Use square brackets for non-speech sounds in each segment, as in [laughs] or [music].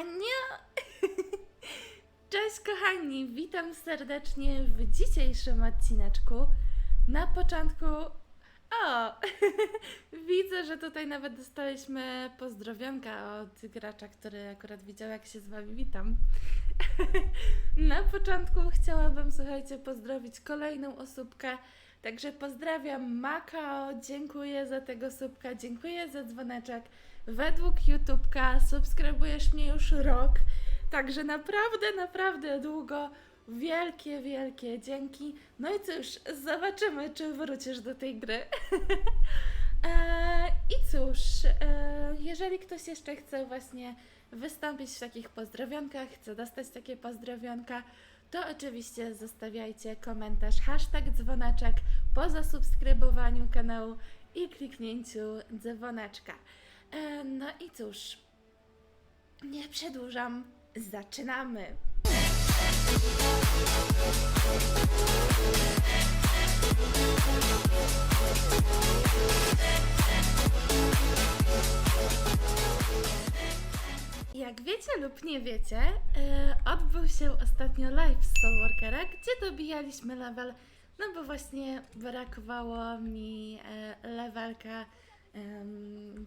Ania! [laughs] Cześć kochani, witam serdecznie w dzisiejszym odcineczku. Na początku... O! [laughs] Widzę, że tutaj nawet dostaliśmy pozdrowionka od gracza, który akurat widział jak się z wami witam. [laughs] Na początku chciałabym, słuchajcie, pozdrowić kolejną osóbkę. Także pozdrawiam Makao, dziękuję za tego subka, dziękuję za dzwoneczek. Według YouTubka subskrybujesz mnie już rok, także naprawdę, naprawdę długo. Wielkie, wielkie dzięki. No i cóż, zobaczymy, czy wrócisz do tej gry. [laughs] E, I cóż, e, jeżeli ktoś jeszcze chce właśnie wystąpić w takich pozdrowionkach, chce dostać takie pozdrowionka, to oczywiście zostawiajcie komentarz hashtag dzwoneczek po zasubskrybowaniu kanału i kliknięciu dzwoneczka. E, no i cóż, nie przedłużam, zaczynamy. Jak wiecie lub nie wiecie, e, odbył się ostatnio live z Soulworkera, gdzie dobijaliśmy level, no bo właśnie brakowało mi e, levelka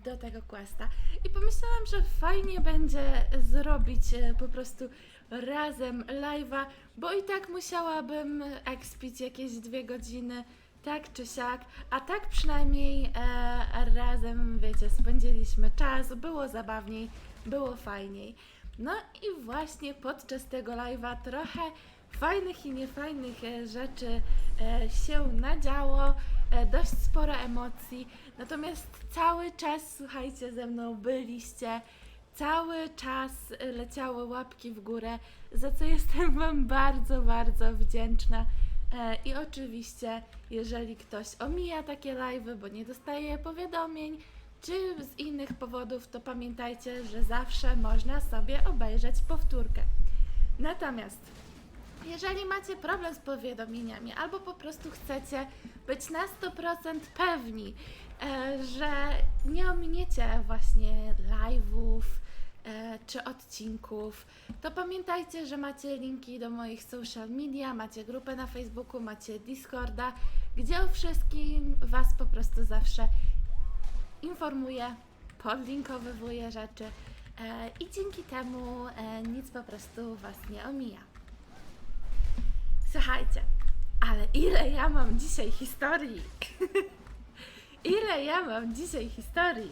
do tego questa. I pomyślałam, że fajnie będzie zrobić e, po prostu razem live'a, bo i tak musiałabym expić jakieś dwie godziny, tak czy siak, a tak przynajmniej e, razem, wiecie, spędziliśmy czas, było zabawniej, było fajniej. No i właśnie podczas tego live'a trochę fajnych i niefajnych e, rzeczy e, się nadziało, e, dość sporo emocji, natomiast cały czas, słuchajcie, ze mną byliście, cały czas leciały łapki w górę, za co jestem [laughs] Wam bardzo, bardzo wdzięczna. I oczywiście, jeżeli ktoś omija takie live'y, bo nie dostaje powiadomień, czy z innych powodów, to pamiętajcie, że zawsze można sobie obejrzeć powtórkę. Natomiast jeżeli macie problem z powiadomieniami, albo po prostu chcecie być na 100% pewni, e, że nie ominiecie właśnie live'ów e, czy odcinków, to pamiętajcie, że macie linki do moich social media, macie grupę na Facebooku, macie Discorda, gdzie o wszystkim Was po prostu zawsze podlinkowywuję rzeczy e, i dzięki temu e, nic po prostu Was nie omija. Słuchajcie, ale ile ja mam dzisiaj historii? [laughs] ile ja mam dzisiaj historii?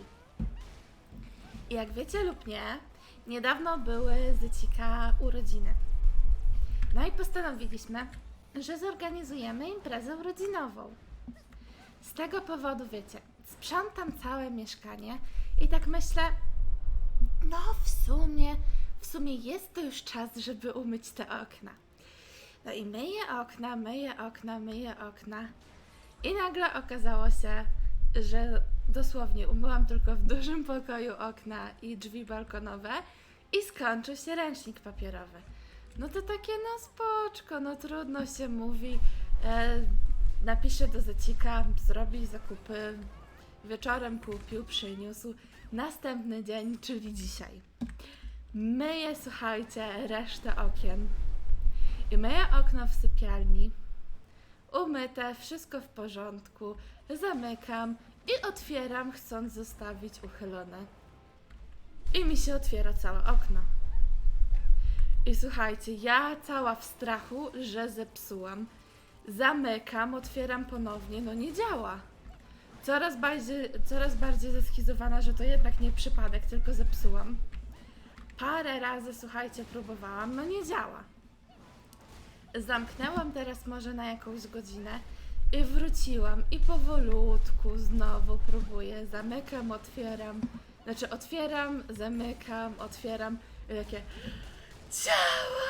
Jak wiecie lub nie, niedawno były Zycika urodziny. No i postanowiliśmy, że zorganizujemy imprezę urodzinową. Z tego powodu, wiecie, sprzątam całe mieszkanie i tak myślę, no w sumie, w sumie jest to już czas, żeby umyć te okna. No i myję okna, myję okna, myję okna. I nagle okazało się, że dosłownie umyłam tylko w dużym pokoju okna i drzwi balkonowe i skończył się ręcznik papierowy. No to takie, no spoczko, no trudno się mówi. E, napiszę do Zacika, zrobi zakupy, wieczorem kupił, przyniósł. Następny dzień, czyli dzisiaj. Myję, słuchajcie, resztę okien. I myję okno w sypialni. Umyte, wszystko w porządku. Zamykam i otwieram, chcąc zostawić uchylone. I mi się otwiera całe okno. I słuchajcie, ja cała w strachu, że zepsułam. Zamykam, otwieram ponownie, no nie działa. Coraz bardziej, coraz bardziej zeschizowana, że to jednak nie przypadek, tylko zepsułam. Parę razy, słuchajcie, próbowałam, no nie działa. Zamknęłam teraz może na jakąś godzinę i wróciłam i powolutku znowu próbuję. Zamykam, otwieram. Znaczy otwieram, zamykam, otwieram i takie działa!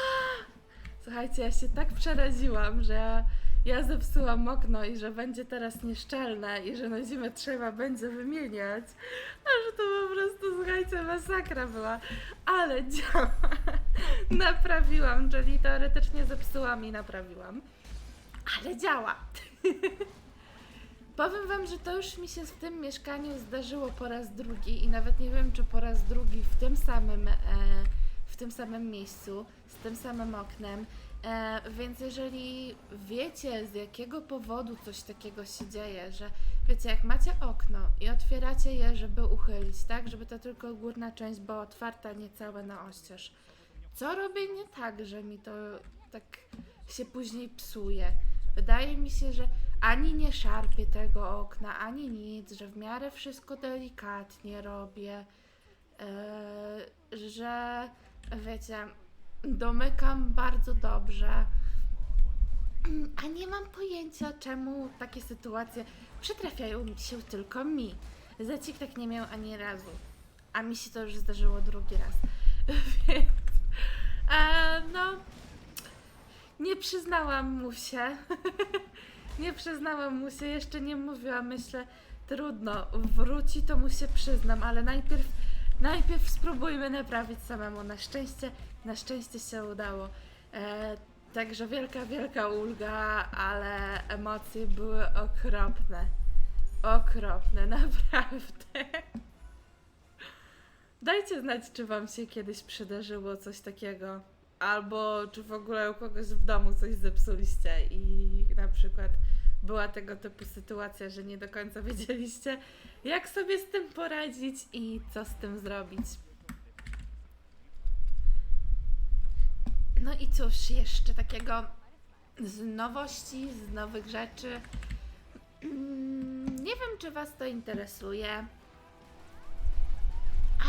Słuchajcie, ja się tak przeraziłam, że ja, zepsułam okno i że będzie teraz nieszczelne i że na zimę trzeba będzie wymieniać. A że to po prostu, słuchajcie, masakra była. Ale działa. [laughs] Naprawiłam, czyli teoretycznie zepsułam i naprawiłam. Ale działa. [laughs] Powiem Wam, że to już mi się w tym mieszkaniu zdarzyło po raz drugi i nawet nie wiem, czy po raz drugi w tym samym, e, tym samym miejscu, z tym samym oknem. E, więc jeżeli wiecie, z jakiego powodu coś takiego się dzieje, że wiecie, jak macie okno i otwieracie je, żeby uchylić, tak, żeby to tylko górna część była otwarta, nie całe na oścież. Co robię nie tak, że mi to tak się później psuje? Wydaje mi się, że ani nie szarpię tego okna, ani nic, że w miarę wszystko delikatnie robię, e, że wiecie, domykam bardzo dobrze. A nie mam pojęcia, czemu takie sytuacje przytrafiają się tylko mi. Zacik tak nie miał ani razu. A mi się to już zdarzyło drugi raz. [laughs] Więc. E, no. Nie przyznałam mu się. [laughs] nie przyznałam mu się, jeszcze nie mówiłam. Myślę, trudno, wróci to mu się przyznam, ale najpierw, najpierw spróbujmy naprawić samemu. Na szczęście, na szczęście się udało. E, także wielka, wielka ulga, ale emocje były okropne. Okropne, [laughs] naprawdę. Dajcie znać, czy Wam się kiedyś przydarzyło coś takiego, albo czy w ogóle u kogoś w domu coś zepsuliście i na przykład była tego typu sytuacja, że nie do końca [laughs] wiedzieliście, jak sobie z tym poradzić i co z tym zrobić. No i cóż, jeszcze takiego z nowości, z nowych rzeczy. Mm, Nie wiem, czy Was to interesuje,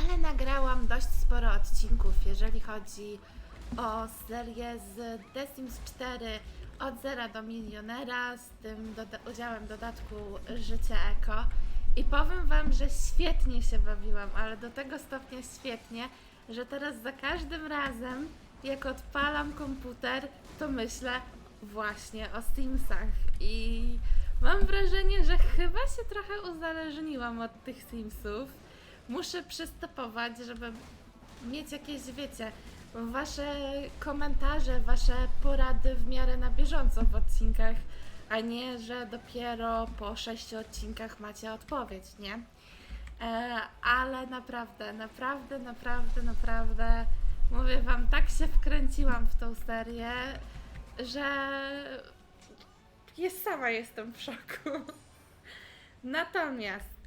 ale nagrałam dość sporo odcinków, jeżeli chodzi o serię z The Sims 4 od zera do milionera z tym doda- udziałem dodatku Życie Eko. I powiem Wam, że świetnie się bawiłam, ale do tego stopnia świetnie, że teraz za każdym razem, jak odpalam komputer, to myślę właśnie o Simsach. I mam wrażenie, że chyba się trochę uzależniłam od tych Simsów. Muszę przystopować, żeby mieć jakieś, wiecie, wasze komentarze, wasze porady w miarę na bieżąco w odcinkach, a nie, że dopiero po sześciu odcinkach macie odpowiedź, nie? E, ale naprawdę, naprawdę, naprawdę, naprawdę mówię wam, tak się wkręciłam w tą serię, że jest sama jestem w szoku. Natomiast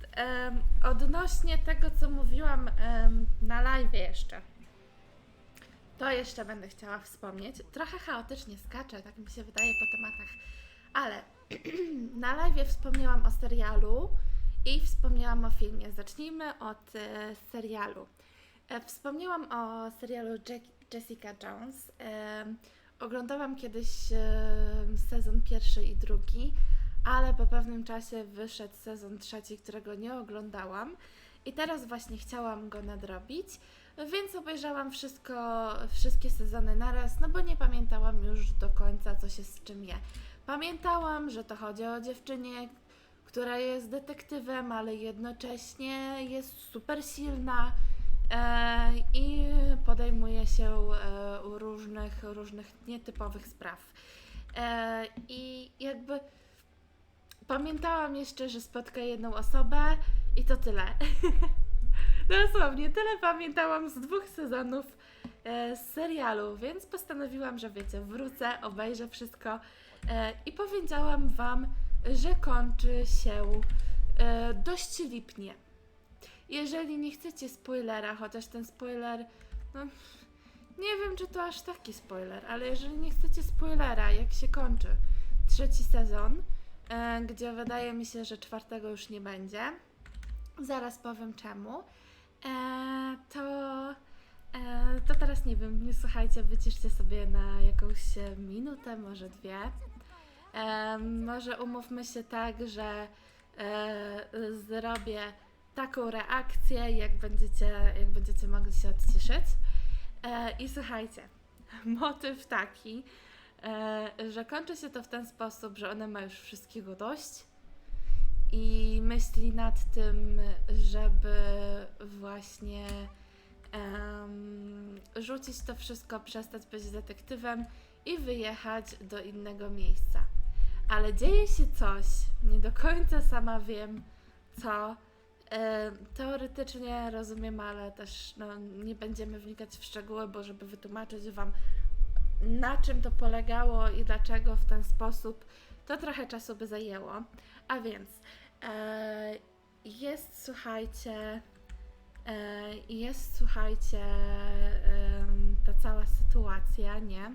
odnośnie tego, co mówiłam na live jeszcze, to jeszcze będę chciała wspomnieć. Trochę chaotycznie skaczę, tak mi się wydaje po tematach, ale [clears throat] na live wspomniałam o serialu i wspomniałam o filmie. Zacznijmy od e, serialu. E, wspomniałam o serialu Jack- Jessica Jones. E, oglądałam kiedyś e, sezon pierwszy i drugi, ale po pewnym czasie wyszedł sezon trzeci, którego nie oglądałam. I teraz właśnie chciałam go nadrobić, więc obejrzałam wszystko, wszystkie sezony naraz, no bo nie pamiętałam już do końca, co się z czym je. Pamiętałam, że to chodzi o dziewczynie, która jest detektywem, ale jednocześnie jest super silna i podejmuje się e, różnych, różnych nietypowych spraw. E, I jakby pamiętałam jeszcze, że spotka jedną osobę i to tyle. [laughs] Dosłownie, tyle pamiętałam z dwóch sezonów e, z serialu, więc postanowiłam, że wiecie, wrócę, obejrzę wszystko e, i powiedziałam Wam, że kończy się e, dość lipnie. Jeżeli nie chcecie spoilera, chociaż ten spoiler, no, nie wiem, czy to aż taki spoiler, ale jeżeli nie chcecie spoilera, jak się kończy trzeci sezon, e, gdzie wydaje mi się, że czwartego już nie będzie, zaraz powiem czemu, e, to, e, to teraz nie wiem, nie słuchajcie, wyciszcie sobie na jakąś minutę, może dwie. E, może umówmy się tak, że e, zrobię taką reakcję, jak będziecie, jak będziecie mogli się odciszyć. E, I słuchajcie, [laughs] motyw taki, e, że kończy się to w ten sposób, że ona ma już wszystkiego dość i myśli nad tym, żeby właśnie em, rzucić to wszystko, przestać być detektywem i wyjechać do innego miejsca. Ale dzieje się coś, nie do końca sama wiem co, teoretycznie rozumiem, ale też no, nie będziemy wnikać w szczegóły, bo żeby wytłumaczyć Wam, na czym to polegało i dlaczego w ten sposób, to trochę czasu by zajęło. A więc e, jest, słuchajcie, e, jest, słuchajcie, em, ta cała sytuacja, nie?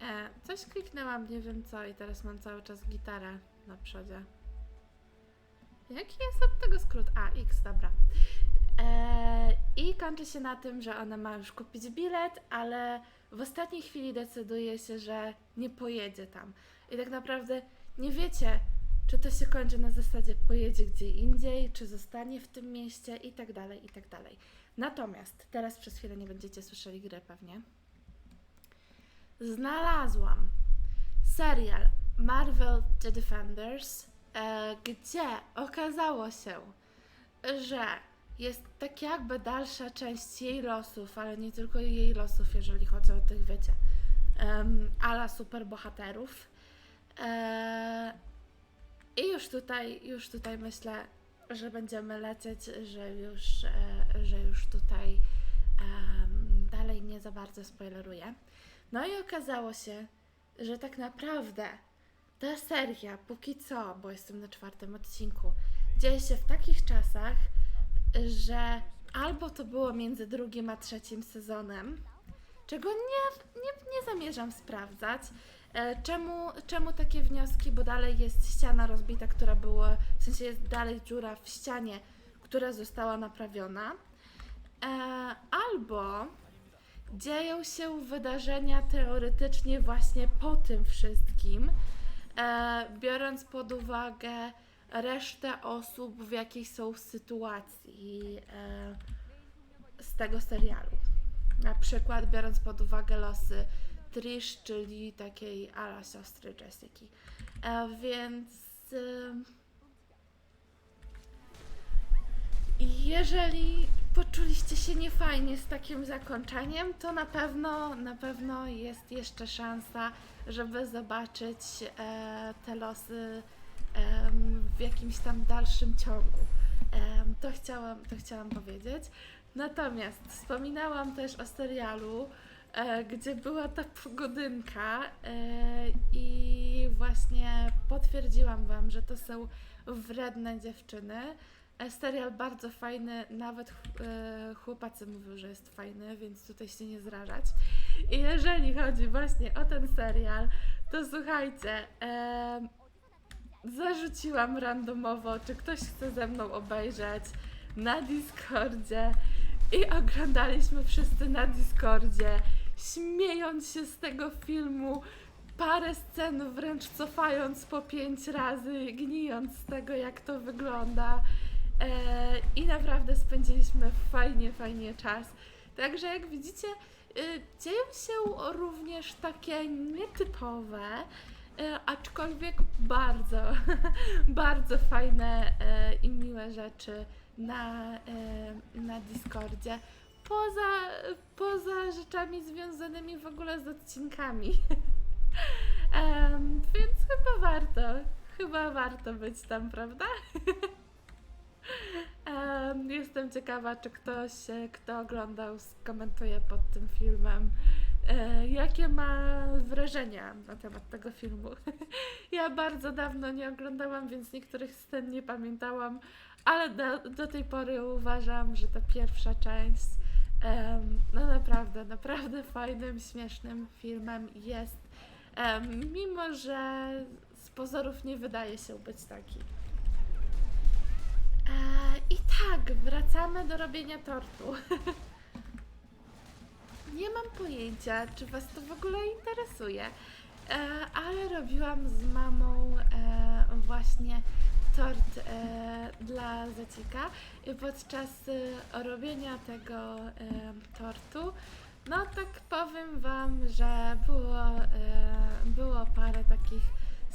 E, coś kliknęłam, nie wiem co, i teraz mam cały czas gitarę na przodzie. Jaki jest od tego skrót? A, X, dobra. E, I kończy się na tym, że ona ma już kupić bilet, ale w ostatniej chwili decyduje się, że nie pojedzie tam. I tak naprawdę nie wiecie, czy to się kończy na zasadzie pojedzie gdzie indziej, czy zostanie w tym mieście i tak dalej, i tak dalej. Natomiast teraz przez chwilę nie będziecie słyszeli gry pewnie. Znalazłam serial Marvel The Defenders, gdzie okazało się, że jest tak jakby dalsza część jej losów, ale nie tylko jej losów, jeżeli chodzi o tych, wiecie, um, ala superbohaterów. E, I już tutaj, już tutaj myślę, że będziemy lecieć, że już, e, że już tutaj dalej nie za bardzo spoileruję. No i okazało się, że tak naprawdę ta seria, póki co, bo jestem na czwartym odcinku, dzieje się w takich czasach, że albo to było między drugim a trzecim sezonem, czego nie, nie, nie zamierzam sprawdzać. E, Czemu, czemu takie wnioski? Bo dalej jest ściana rozbita, która była, w sensie jest dalej dziura w ścianie, która została naprawiona. E, albo dzieją się wydarzenia teoretycznie właśnie po tym wszystkim, biorąc pod uwagę resztę osób, w jakiej są sytuacji e, z tego serialu. Na przykład biorąc pod uwagę losy Trish, czyli takiej ala siostry Jessica. E, więc jeżeli poczuliście się niefajnie z takim zakończeniem, to na pewno, na pewno jest jeszcze szansa, żeby zobaczyć e, te losy em, w jakimś tam dalszym ciągu. Em, to, chciałam, to chciałam powiedzieć. Natomiast wspominałam też o serialu, e, gdzie była ta pogodynka e, i właśnie potwierdziłam Wam, że to są wredne dziewczyny. E, Serial bardzo fajny, nawet e, chłopacy mówią, że jest fajny, więc tutaj się nie zrażać. I jeżeli chodzi właśnie o ten serial, to słuchajcie, em, zarzuciłam randomowo, czy ktoś chce ze mną obejrzeć na Discordzie i oglądaliśmy wszyscy na Discordzie, śmiejąc się z tego filmu, parę scen wręcz cofając po pięć razy, gnijąc z tego, jak to wygląda. E, I naprawdę spędziliśmy fajnie, fajnie czas. Także jak widzicie, y, dzieją się również takie nietypowe, e, aczkolwiek bardzo, [laughs] bardzo fajne e, i miłe rzeczy na, e, na Discordzie. Poza, poza rzeczami związanymi w ogóle z odcinkami. [laughs] Więc chyba warto, chyba warto być tam, prawda? [laughs] Em, jestem ciekawa, czy ktoś, e, kto oglądał, skomentuje pod tym filmem, e, jakie ma wrażenia na temat tego filmu. [laughs] ja bardzo dawno nie oglądałam, więc niektórych scen nie pamiętałam, ale do, do tej pory uważam, że ta pierwsza część no naprawdę, naprawdę fajnym, śmiesznym filmem jest, mimo że z pozorów nie wydaje się być taki. I tak, wracamy do robienia tortu. [laughs] Nie mam pojęcia, czy Was to w ogóle interesuje, e, ale robiłam z mamą e, właśnie tort e, dla Zacika i podczas robienia tego tortu, no tak powiem Wam, że było, było parę takich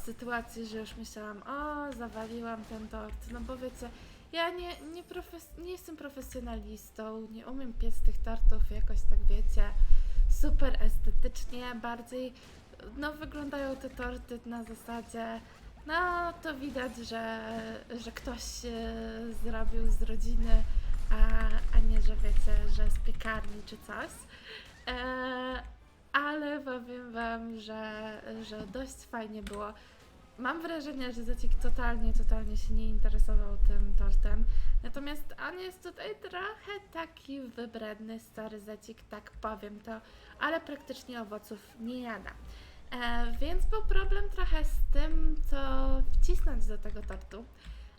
sytuacji, że już myślałam, o, zawaliłam ten tort, no bo wiecie, ja nie, nie, profes- nie jestem profesjonalistą, nie umiem piec tych tortów jakoś tak wiecie, super estetycznie, bardziej no wyglądają te torty na zasadzie no to widać, że, że ktoś e, zrobił z rodziny, a, a nie, że wiecie, że z piekarni czy coś. E, ale powiem wam, że, że dość fajnie było. Mam wrażenie, że Zacik totalnie, totalnie się nie interesował tym tortem. Natomiast on jest tutaj trochę taki wybredny, stary Zacik, tak powiem to, ale praktycznie owoców nie jada. E, więc był problem trochę z tym, co wcisnąć do tego tortu.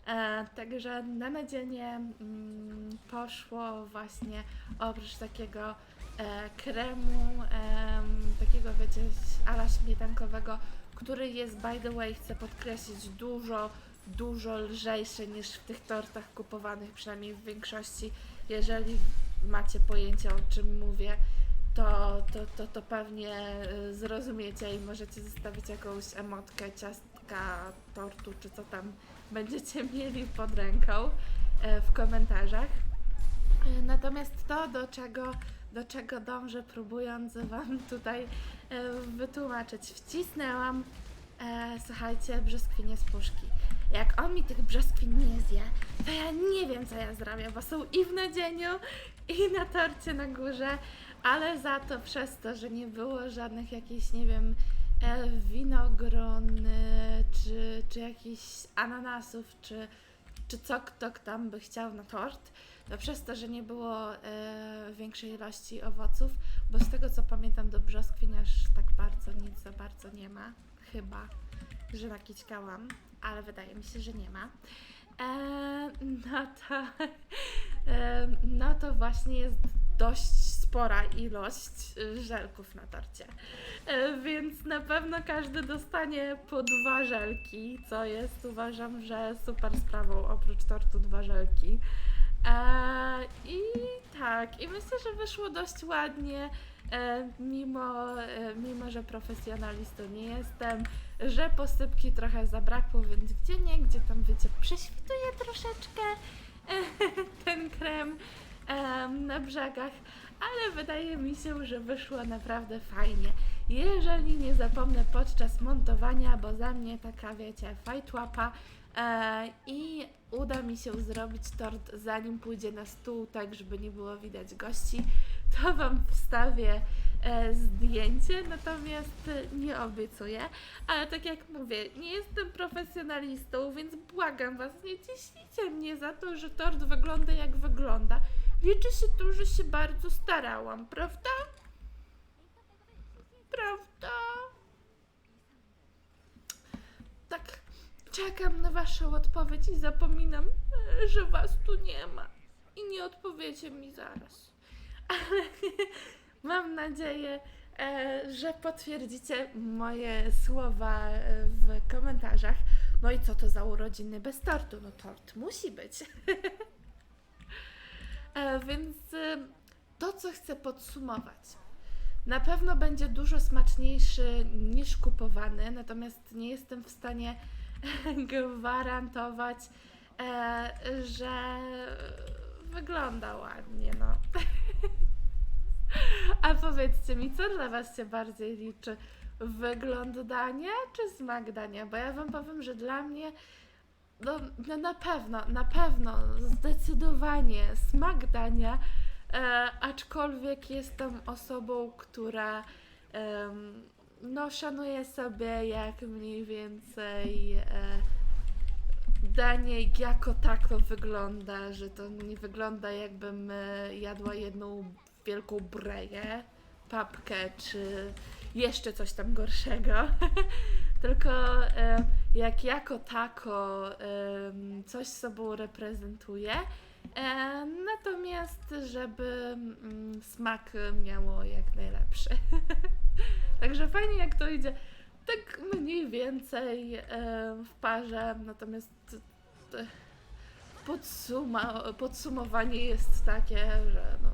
E, także na nadzienie mm, poszło właśnie oprócz takiego e, kremu, em, takiego wiecie, ala śmietankowego, który jest by the way, chcę podkreślić, dużo, dużo lżejszy niż w tych tortach kupowanych, przynajmniej w większości. Jeżeli macie pojęcie o czym mówię, to, to, to, to pewnie y, zrozumiecie i możecie zostawić jakąś emotkę ciastka, tortu, czy co tam będziecie [laughs] mieli pod ręką e, w komentarzach. E, Natomiast to, do czego, do czego dążę, próbując Wam tutaj e, wytłumaczyć, wcisnęłam, e, słuchajcie, brzoskwinie z puszki. Jak on mi tych brzoskwin nie zje, to ja nie wiem, co ja zrobię, bo są i w nadzieniu, i na torcie na górze, ale za to przez to, że nie było żadnych jakichś, nie wiem, e, winogron, czy, czy jakichś ananasów, czy, czy co kto tam by chciał na tort, to przez to, że nie było e, większej ilości owoców, bo z tego co pamiętam do brzoskwin aż tak bardzo nic za bardzo nie ma, chyba, że nakićkałam, ale wydaje mi się, że nie ma. E, no to e, no to właśnie jest dość spora ilość żelków na torcie. E, Więc na pewno każdy dostanie po dwa żelki, co jest uważam, że super sprawą oprócz tortu dwa żelki. E, I tak, i myślę, że wyszło dość ładnie, e, mimo, e, mimo że profesjonalistą nie jestem, że posypki trochę zabrakło, więc gdzie nie, gdzie tam wiecie, prześwituje troszeczkę [laughs] ten krem em, na brzegach, ale wydaje mi się, że wyszło naprawdę fajnie. Jeżeli nie zapomnę podczas montowania, bo za mnie taka, wiecie, fajtłapa e, i uda mi się zrobić tort zanim pójdzie na stół, tak żeby nie było widać gości, to Wam wstawię e, zdjęcie, natomiast e, nie obiecuję. Ale tak jak mówię, nie jestem profesjonalistą, więc błagam Was, nie ciśnijcie mnie za to, że tort wygląda jak wygląda. Liczy się to, że się bardzo starałam, prawda? Prawda? Tak, czekam na Waszą odpowiedź i zapominam, że Was tu nie ma. I nie odpowiecie mi zaraz. Ale [laughs] mam nadzieję, e, że potwierdzicie moje słowa e, w komentarzach. No i co to za urodziny bez tortu? No tort musi być. [laughs] E, Więc to, co chcę podsumować. Na pewno będzie dużo smaczniejszy niż kupowany, natomiast nie jestem w stanie [laughs] gwarantować, e, że wygląda ładnie, no. [laughs] A powiedzcie mi, co dla Was się bardziej liczy? Wygląd dania czy smak dania? Bo ja Wam powiem, że dla mnie no, no na pewno, na pewno, zdecydowanie smak dania, e, aczkolwiek jestem osobą, która em, no szanuje sobie jak mniej więcej e, danie jako tako wygląda, że to nie wygląda jakbym e, jadła jedną wielką breję, papkę czy jeszcze coś tam gorszego. [laughs] Tylko e, jak jako tako em, coś sobą reprezentuje. E, natomiast, żeby mm, smak miało jak najlepszy. [laughs] Także fajnie jak to idzie tak mniej więcej e, w parze, natomiast e, podsuma, podsumowanie jest takie, że no,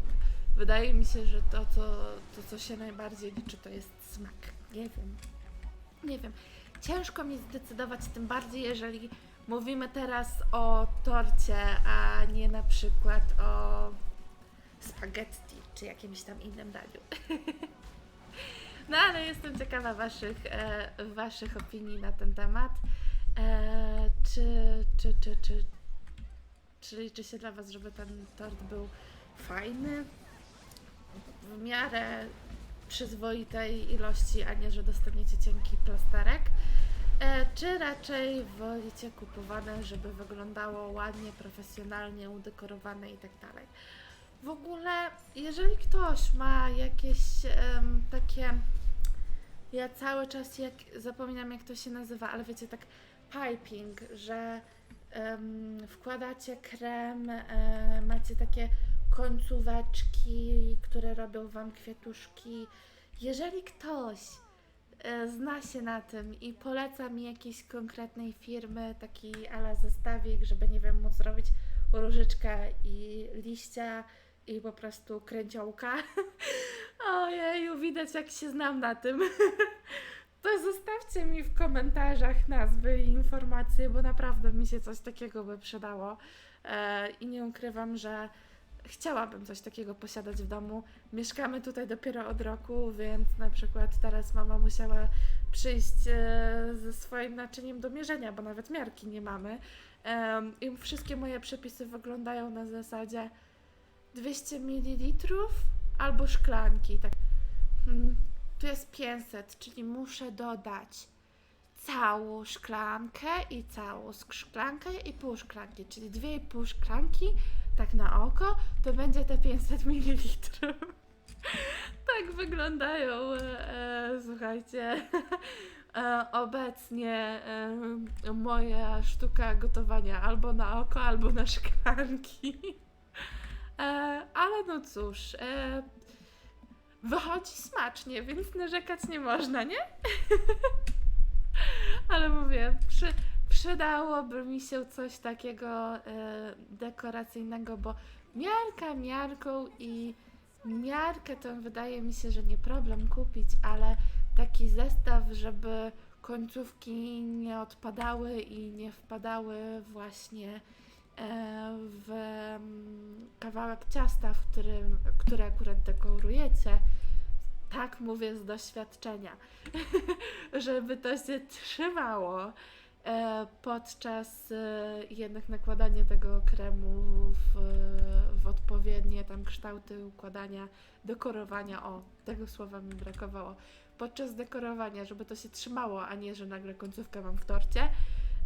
wydaje mi się, że to co, to, co się najbardziej liczy, to jest smak. Nie wiem. Nie wiem. Ciężko mi zdecydować, tym bardziej jeżeli mówimy teraz o torcie, a nie na przykład o spaghetti czy jakimś tam innym daniu. [laughs] No ale jestem ciekawa waszych, e, waszych opinii na ten temat. E, czy, czy, czy, czy, czy liczy się dla Was, żeby ten tort był fajny, w miarę przyzwoitej ilości, a nie, że dostaniecie cienki plasterek? E, czy raczej wolicie kupowane, żeby wyglądało ładnie, profesjonalnie, udekorowane i tak dalej? W ogóle, jeżeli ktoś ma jakieś em, takie. Ja cały czas jak zapominam jak to się nazywa, ale wiecie, tak piping, że em, wkładacie krem, e, macie takie końcóweczki, które robią wam kwiatuszki. Jeżeli ktoś zna się na tym i poleca mi jakiejś konkretnej firmy, taki ala zestawik, żeby nie wiem, móc zrobić różyczkę i liścia i po prostu kręciołka. [laughs] Ojeju, widać jak się znam na tym. [laughs] To zostawcie mi w komentarzach nazwy i informacje, bo naprawdę mi się coś takiego by przydało. E, I nie ukrywam, że chciałabym coś takiego posiadać w domu. Mieszkamy tutaj dopiero od roku, więc na przykład teraz mama musiała przyjść e, ze swoim naczyniem do mierzenia, bo nawet miarki nie mamy. I wszystkie moje przepisy wyglądają na zasadzie 200 ml albo szklanki. Tak. Hmm, tu jest 500, czyli muszę dodać całą szklankę i całą szklankę i pół szklanki, czyli dwie i pół szklanki, tak na oko, to będzie te 500 ml. [laughs] tak wyglądają, e, e, słuchajcie, [laughs] e, obecnie e, moja sztuka gotowania albo na oko, albo na szklanki. E, ale no cóż, e, wychodzi smacznie, więc narzekać nie można, nie? [laughs] ale mówię, przy, przydałoby mi się coś takiego e, dekoracyjnego, bo miarka miarką i miarkę to wydaje mi się, że nie problem kupić, ale taki zestaw, żeby końcówki nie odpadały i nie wpadały właśnie e, w mm, kawałek ciasta, w którym, które akurat dekorujecie. Tak mówię z doświadczenia, [laughs] żeby to się trzymało podczas e, jednak nakładania tego kremu w, w odpowiednie tam kształty układania, dekorowania. O, tego słowa mi brakowało. Podczas dekorowania, żeby to się trzymało, a nie, że nagle końcówkę mam w torcie.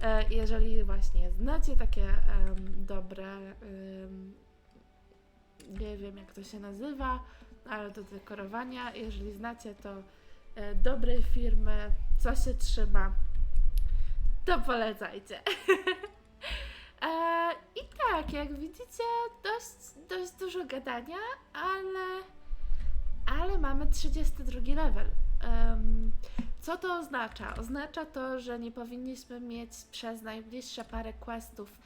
E, jeżeli właśnie znacie takie em, dobre, em, nie wiem jak to się nazywa, ale do dekorowania, jeżeli znacie to e, dobrej firmy, co się trzyma, to polecajcie. [laughs] e, I tak, jak widzicie, dość, dość dużo gadania, ale, ale mamy 32 level. Em, co to oznacza? Oznacza to, że nie powinniśmy mieć przez najbliższe parę questów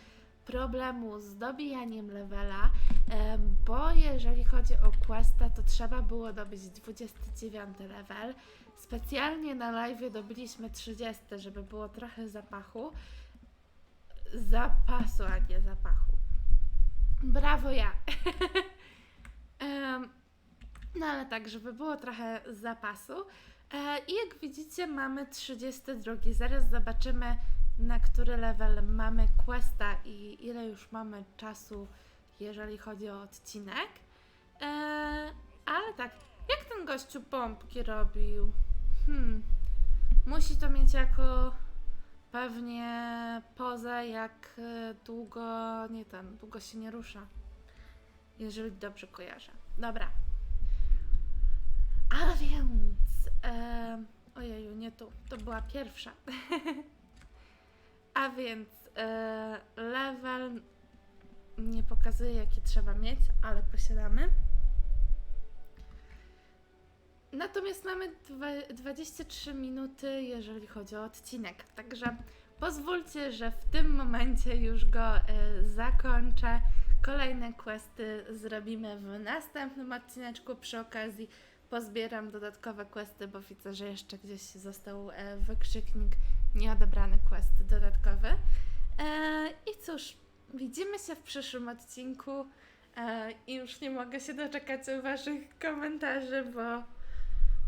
problemu z dobijaniem levela, bo jeżeli chodzi o questa, to trzeba było dobyć 29 level. Specjalnie na live dobiliśmy 30, żeby było trochę zapachu. Zapasu, a nie zapachu. Brawo ja. [laughs] No ale tak, żeby było trochę zapasu. E, I jak widzicie, mamy 32. Zaraz zobaczymy, na który level mamy questa i ile już mamy czasu, jeżeli chodzi o odcinek. E, ale tak, jak ten gościu pompki robił? Hmm. Musi to mieć jako pewnie pozę, jak e, długo, nie ten, długo się nie rusza. Jeżeli dobrze kojarzę. Dobra. A więc. E, ojeju, nie tu. To była pierwsza. [laughs] A więc e, level nie pokazuje, jaki trzeba mieć, ale posiadamy. Natomiast mamy dwa- 23 minuty, jeżeli chodzi o odcinek. Także pozwólcie, że w tym momencie już go e, zakończę. Kolejne questy zrobimy w następnym odcineczku. Przy okazji pozbieram dodatkowe questy, bo widzę, że jeszcze gdzieś został e, wykrzyknik nieodebrany quest dodatkowy. E, I cóż, widzimy się w przyszłym odcinku. E, I już nie mogę się doczekać Waszych komentarzy, bo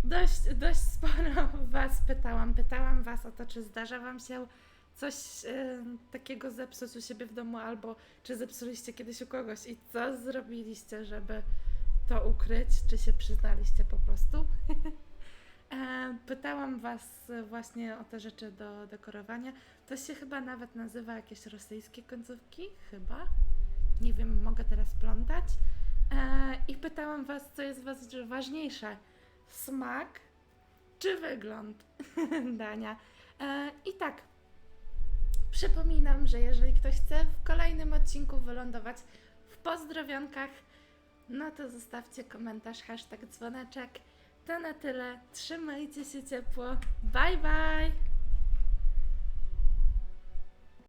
dość, dość sporo [laughs] Was pytałam. Pytałam Was o to, czy zdarza Wam się coś e, takiego zepsuć u siebie w domu, albo czy zepsuliście kiedyś u kogoś i co zrobiliście, żeby to ukryć, czy się przyznaliście po prostu. [laughs] E, Pytałam Was właśnie o te rzeczy do dekorowania. To się chyba nawet nazywa jakieś rosyjskie końcówki, chyba. Nie wiem, mogę teraz plątać. E, I pytałam Was, co jest Was ważniejsze: smak czy wygląd [laughs] dania. E, I tak, przypominam, że jeżeli ktoś chce w kolejnym odcinku wylądować w pozdrowionkach, no to zostawcie komentarz, hashtag dzwoneczek. To na tyle. Trzymajcie się ciepło. Bye bye!